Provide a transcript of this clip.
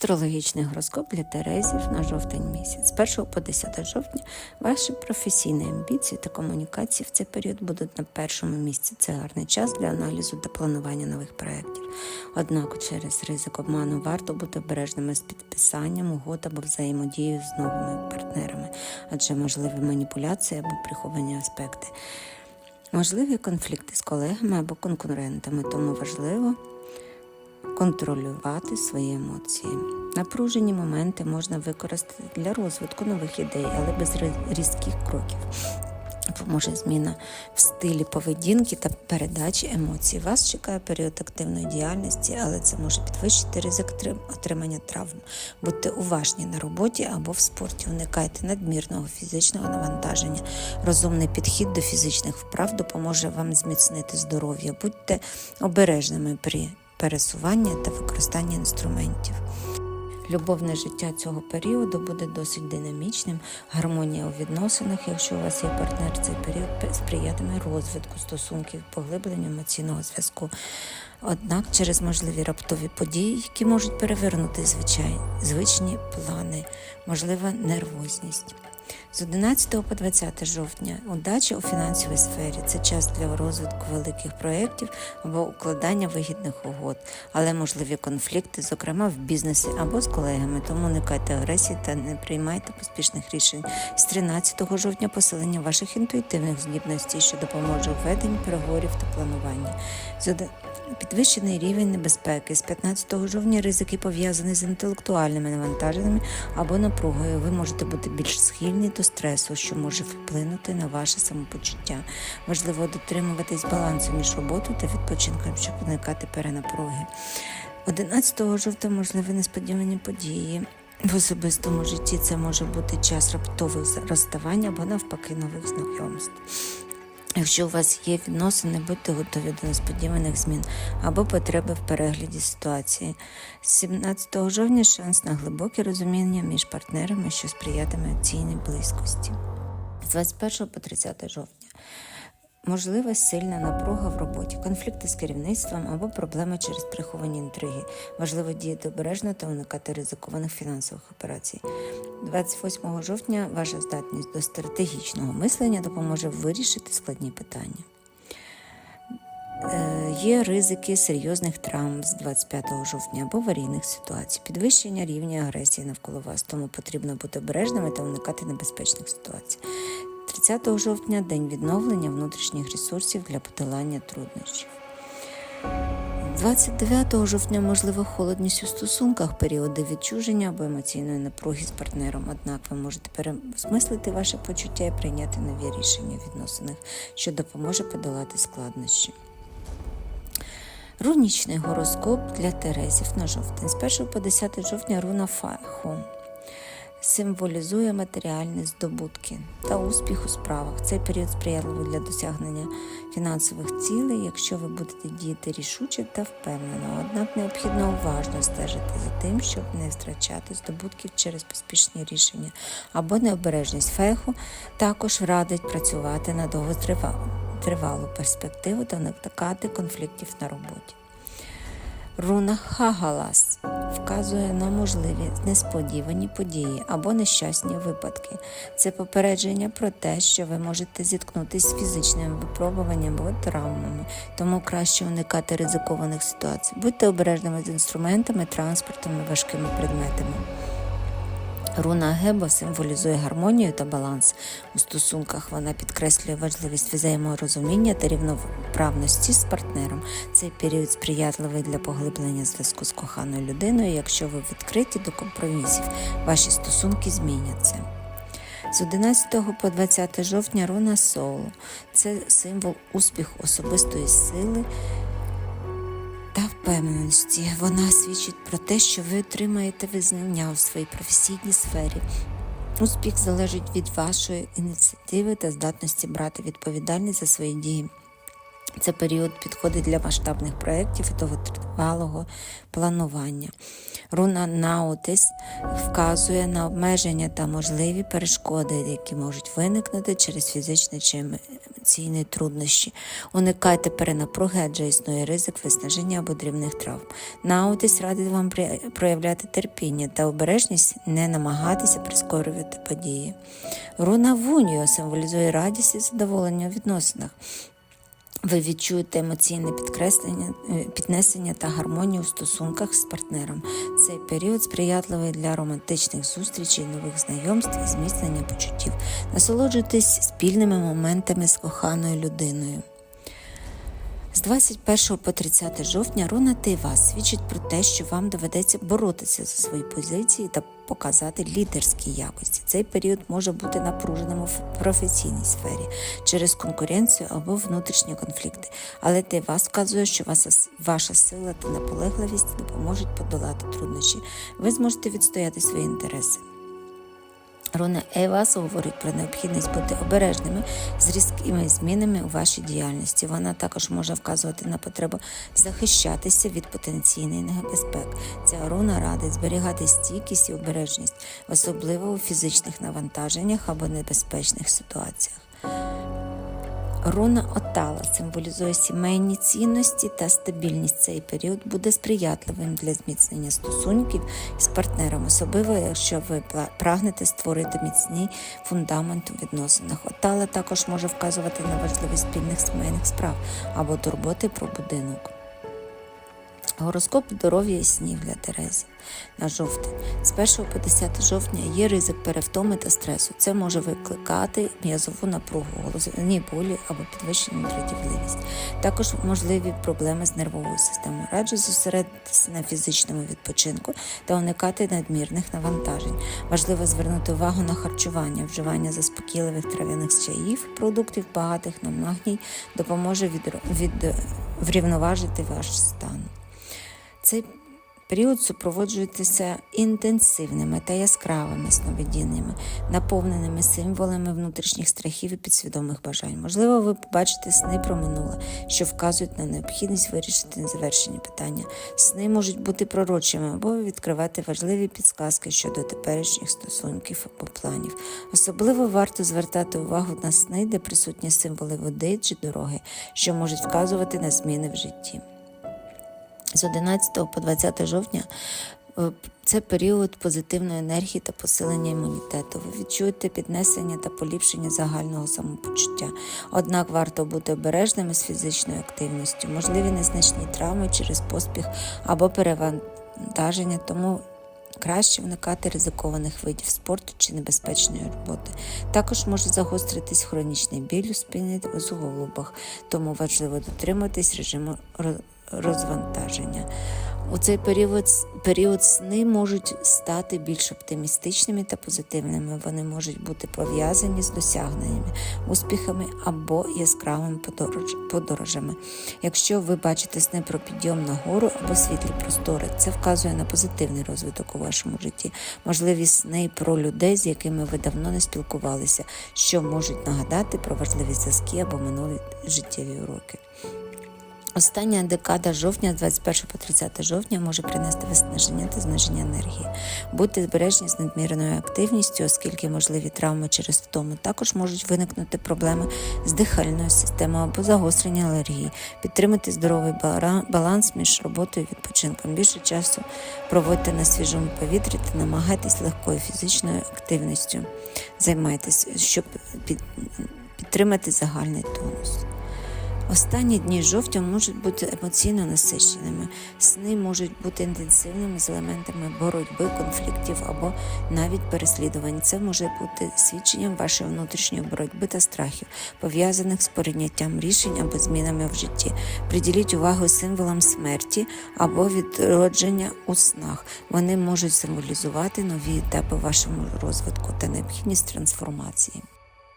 Астрологічний гороскоп для Терезів на жовтень місяць. З 1 по 10 жовтня ваші професійні амбіції та комунікації в цей період будуть на першому місці. Це гарний час для аналізу та планування нових проєктів. Однак через ризик обману варто бути обережними з підписанням угод або взаємодією з новими партнерами, адже можливі маніпуляції або приховані аспекти. Можливі конфлікти з колегами або конкурентами, тому важливо контролювати свої емоції. Напружені моменти можна використати для розвитку нових ідей, але без різких кроків. Поможе зміна в стилі поведінки та передачі емоцій. Вас чекає період активної діяльності, але це може підвищити ризик отримання травм. Будьте уважні на роботі або в спорті. Уникайте надмірного фізичного навантаження. Розумний підхід до фізичних вправ допоможе вам зміцнити здоров'я. Будьте обережними при пересуванні та використанні інструментів. Любовне життя цього періоду буде досить динамічним. Гармонія у відносинах, якщо у вас є партнер, цей період сприятиме розвитку стосунків, поглибленню емоційного зв'язку. Однак через можливі раптові події, які можуть перевернути звичай, звичні плани, можлива нервозність. З 11 по 20 жовтня удача у фінансовій сфері це час для розвитку великих проєктів або укладання вигідних угод, але можливі конфлікти, зокрема в бізнесі або з колегами, тому уникайте агресії та не приймайте поспішних рішень. З 13 жовтня посилення ваших інтуїтивних здібностей, що допоможе у веденні переговорів та плануванні. Підвищений рівень небезпеки з 15 жовтня ризики пов'язані з інтелектуальними навантаженнями або напругою. Ви можете бути більш схильні до стресу, що може вплинути на ваше самопочуття. Важливо дотримуватись балансу між роботою та відпочинком, щоб уникати перенапруги. 11 жовтня можливі несподівані події. В особистому житті це може бути час раптових розставань або навпаки нових знайомств. Якщо у вас є відносини, будьте готові до несподіваних змін або потреби в перегляді ситуації. З 17 жовтня шанс на глибоке розуміння між партнерами, що сприятиме емоційній близькості. З 21 по 30 жовтня. Можлива сильна напруга в роботі, конфлікти з керівництвом або проблеми через приховані інтриги. Важливо діяти обережно та уникати ризикованих фінансових операцій. 28 жовтня ваша здатність до стратегічного мислення допоможе вирішити складні питання. Е, Є ризики серйозних травм з 25 жовтня або аварійних ситуацій, підвищення рівня агресії навколо вас, тому потрібно бути обережними та уникати небезпечних ситуацій. 30 жовтня день відновлення внутрішніх ресурсів для подолання труднощів. 29 жовтня можливо холодність у стосунках, періоди відчуження або емоційної напруги з партнером. Однак ви можете переосмислити ваше почуття і прийняти нові рішення в відносинах, що допоможе подолати складнощі. Рунічний гороскоп для Терезів на жовтень. З 1 по 10 жовтня руна Файху символізує матеріальні здобутки та успіх у справах. Цей період сприятливий для досягнення фінансових цілей, якщо ви будете діяти рішуче та впевнено. Однак необхідно уважно стежити за тим, щоб не втрачати здобутків через поспішні рішення або необережність феху. Також радить працювати на довготривалу тривалу перспективу та уникати конфліктів на роботі. Руна Хагалас вказує на можливі несподівані події або нещасні випадки. Це попередження про те, що ви можете зіткнутися з фізичними випробуванням або травмами, тому краще уникати ризикованих ситуацій. Будьте обережними з інструментами, транспортом важкими предметами. Руна Гебо символізує гармонію та баланс у стосунках. Вона підкреслює важливість взаєморозуміння та рівноправності з партнером. Цей період сприятливий для поглиблення зв'язку з коханою людиною. Якщо ви відкриті до компромісів, ваші стосунки зміняться. З 11 по 20 жовтня руна Соул це символ успіху особистої сили впевненості. Вона свідчить про те, що ви отримаєте визнання у своїй професійній сфері. Успіх залежить від вашої ініціативи та здатності брати відповідальність за свої дії. Це період підходить для масштабних проєктів і довготривалого планування. Руна Наутис вказує на обмеження та можливі перешкоди, які можуть виникнути через фізичне чи емоційні труднощі. Уникайте перенапруги, адже існує ризик виснаження або дрібних травм. Наутис радить вам проявляти терпіння та обережність, не намагатися прискорювати події. Руна Вуньо символізує радість і задоволення у відносинах. Ви відчуєте емоційне підкреслення, е, піднесення та гармонію в стосунках з партнером. Цей період сприятливий для романтичних зустрічей, нових знайомств і зміцнення почуттів. Насолоджуйтесь спільними моментами з коханою людиною. З 21 по 30 жовтня руна Тейва свідчить про те, що вам доведеться боротися за свої позиції та показати лідерські якості. Цей період може бути напруженим у професійній сфері через конкуренцію або внутрішні конфлікти. Але Тейва вказує, що ваша сила та наполегливість допоможуть подолати труднощі. Ви зможете відстояти свої інтереси. Руна Евас говорить про необхідність бути обережними з різкими змінами у вашій діяльності. Вона також може вказувати на потребу захищатися від потенційних небезпек. Ця руна радить зберігати стійкість і обережність, особливо у фізичних навантаженнях або небезпечних ситуаціях. Руна Отала символізує сімейні цінності та стабільність. Цей період буде сприятливим для зміцнення стосунків з партнером, особливо якщо ви прагнете створити міцний фундамент у відносинах. Отала також може вказувати на важливість спільних сімейних справ або турботи про будинок. Гороскоп здоров'я і снів для Терези на жовтень. З 1 по 10 жовтня є ризик перевтоми та стресу. Це може викликати м'язову напругу, головні болі або підвищену дратівливість. Також можливі проблеми з нервовою системою. Раджу зосередитися на фізичному відпочинку та уникати надмірних навантажень. Важливо звернути увагу на харчування, вживання заспокійливих трав'яних чаїв, продуктів багатих на магній допоможе від, від, врівноважити ваш стан. Цей період супроводжується інтенсивними та яскравими сновидіннями, наповненими символами внутрішніх страхів і підсвідомих бажань. Можливо, ви побачите сни про минуле, що вказують на необхідність вирішити незавершені питання. Сни можуть бути пророчими або відкривати важливі підсказки щодо теперішніх стосунків або планів. Особливо варто звертати увагу на сни, де присутні символи води чи дороги, що можуть вказувати на зміни в житті. З 11 по 20 жовтня е, це період позитивної енергії та посилення імунітету. Ви відчуєте піднесення та поліпшення загального самопочуття. Однак варто бути обережними з фізичною активністю, можливі незначні травми через поспіх або перевантаження, тому краще уникати ризикованих видів спорту чи небезпечної роботи. Також може загостритись хронічний біль у спині у суглобах, тому важливо дотримуватись режиму ро- розвантаження. У цей період, період сни можуть стати більш оптимістичними та позитивними. Вони можуть бути пов'язані з досягненнями, успіхами або яскравими подорож, подорожами. Якщо ви бачите сни про підйом на гору або світлі простори, це вказує на позитивний розвиток у вашому житті. Можливі сни про людей, з якими ви давно не спілкувалися, що можуть нагадати про важливі зв'язки або минулі життєві уроки. Остання декада жовтня, з 21 по 30 жовтня, може принести виснаження та зниження енергії. Будьте збережні з надмірною активністю, оскільки можливі травми через втому. Також можуть виникнути проблеми з дихальною системою або загострення алергії. Підтримайте здоровий баланс між роботою і відпочинком. Більше часу проводьте на свіжому повітрі та намагайтесь легкою фізичною активністю. Займайтесь, щоб підтримати загальний тонус. Останні дні жовтня можуть бути емоційно насиченими. Сни можуть бути інтенсивними з елементами боротьби, конфліктів або навіть переслідувань. Це може бути свідченням вашої внутрішньої боротьби та страхів, пов'язаних з прийняттям рішень або змінами в житті. Приділіть увагу символам смерті або відродження у снах. Вони можуть символізувати нові етапи вашому розвитку та необхідність трансформації.